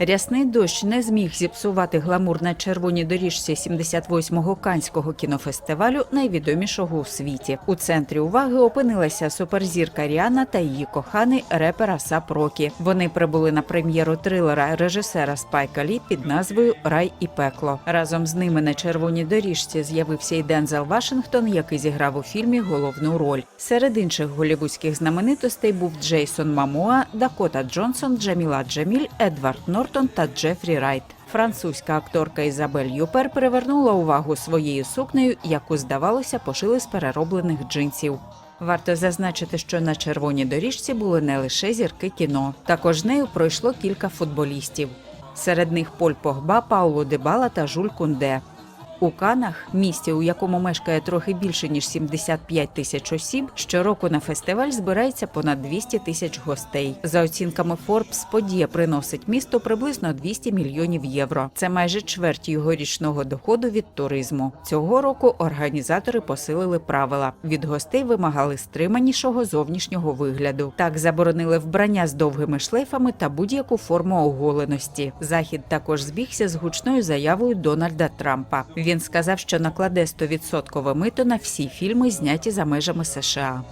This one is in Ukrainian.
Рясний дощ не зміг зіпсувати гламур на червоній доріжці 78-го канського кінофестивалю, найвідомішого у світі. У центрі уваги опинилася суперзірка Ріана та її коханий репер Асап Рокі. Вони прибули на прем'єру трилера режисера Спайка Лі під назвою Рай і пекло. Разом з ними на червоній доріжці з'явився і Дензел Вашингтон, який зіграв у фільмі головну роль. Серед інших голівудських знаменитостей був Джейсон Мамоа, Дакота Джонсон, Джаміла Джаміль, Едвард Нортон та Джефрі Райт. Французька акторка Ізабель Юпер привернула увагу своєю сукнею, яку здавалося пошили з перероблених джинсів. Варто зазначити, що на червоній доріжці були не лише зірки кіно, також нею пройшло кілька футболістів. Серед них Поль Погба, Пауло Дебала та Жуль Кунде. У Канах, місті, у якому мешкає трохи більше ніж 75 тисяч осіб, щороку на фестиваль збирається понад 200 тисяч гостей. За оцінками Forbes, подія приносить місту приблизно 200 мільйонів євро. Це майже чверть його річного доходу від туризму. Цього року організатори посилили правила. Від гостей вимагали стриманішого зовнішнього вигляду. Так заборонили вбрання з довгими шлейфами та будь-яку форму оголеності. Захід також збігся з гучною заявою Дональда Трампа. Він сказав, що накладе 100% мито на всі фільми, зняті за межами США.